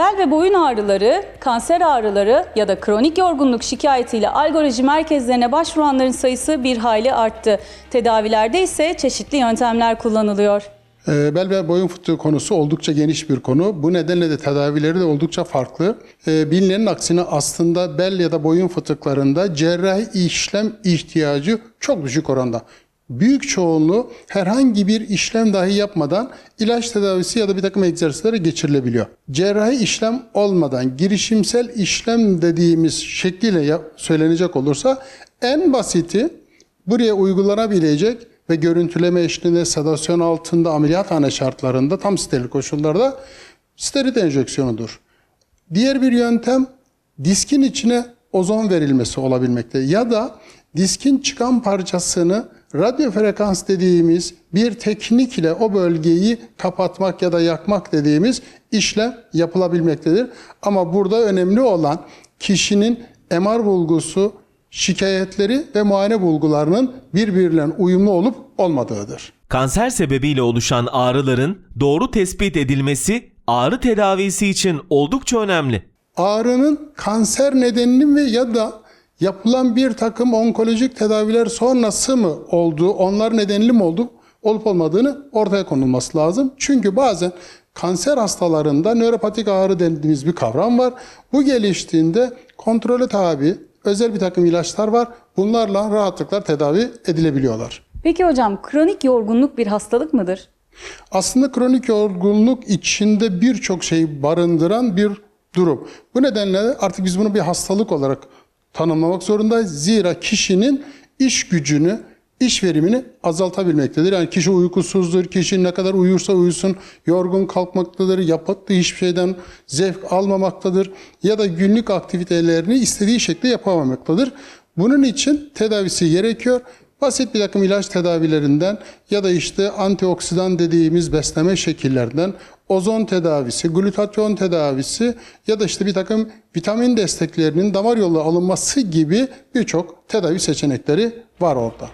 Bel ve boyun ağrıları, kanser ağrıları ya da kronik yorgunluk şikayetiyle algoloji merkezlerine başvuranların sayısı bir hayli arttı. Tedavilerde ise çeşitli yöntemler kullanılıyor. Ee, Bel ve boyun fıtığı konusu oldukça geniş bir konu. Bu nedenle de tedavileri de oldukça farklı. Ee, Bilinenin aksine aslında bel ya da boyun fıtıklarında cerrahi işlem ihtiyacı çok düşük oranda. Büyük çoğunluğu herhangi bir işlem dahi yapmadan ilaç tedavisi ya da bir takım egzersizlere geçirilebiliyor. Cerrahi işlem olmadan girişimsel işlem dediğimiz şekliyle söylenecek olursa en basiti buraya uygulanabilecek ve görüntüleme eşliğinde sedasyon altında ameliyathane şartlarında tam steril koşullarda sterit enjeksiyonudur. Diğer bir yöntem diskin içine ozon verilmesi olabilmekte ya da diskin çıkan parçasını radyo frekans dediğimiz bir teknik ile o bölgeyi kapatmak ya da yakmak dediğimiz işlem yapılabilmektedir. Ama burada önemli olan kişinin MR bulgusu, şikayetleri ve muayene bulgularının birbirlerine uyumlu olup olmadığıdır. Kanser sebebiyle oluşan ağrıların doğru tespit edilmesi ağrı tedavisi için oldukça önemli. ağrının kanser nedenli mi ya da yapılan bir takım onkolojik tedaviler sonrası mı olduğu, onlar nedenli mi oldu, olup olmadığını ortaya konulması lazım. Çünkü bazen kanser hastalarında nöropatik ağrı dediğimiz bir kavram var. Bu geliştiğinde kontrole tabi özel bir takım ilaçlar var. Bunlarla rahatlıkla tedavi edilebiliyorlar. Peki hocam kronik yorgunluk bir hastalık mıdır? Aslında kronik yorgunluk içinde birçok şey barındıran bir durum. Bu nedenle artık biz bunu bir hastalık olarak tanımlamak zorundayız. Zira kişinin iş gücünü, iş verimini azaltabilmektedir. Yani kişi uykusuzdur, kişi ne kadar uyursa uyusun yorgun kalkmaktadır, yaptığı hiçbir şeyden zevk almamaktadır ya da günlük aktivitelerini istediği şekilde yapamamaktadır. Bunun için tedavisi gerekiyor. Basit bir takım ilaç tedavilerinden ya da işte antioksidan dediğimiz besleme şekillerinden ozon tedavisi, glutatyon tedavisi ya da işte bir takım vitamin desteklerinin damar yolu alınması gibi birçok tedavi seçenekleri var orada.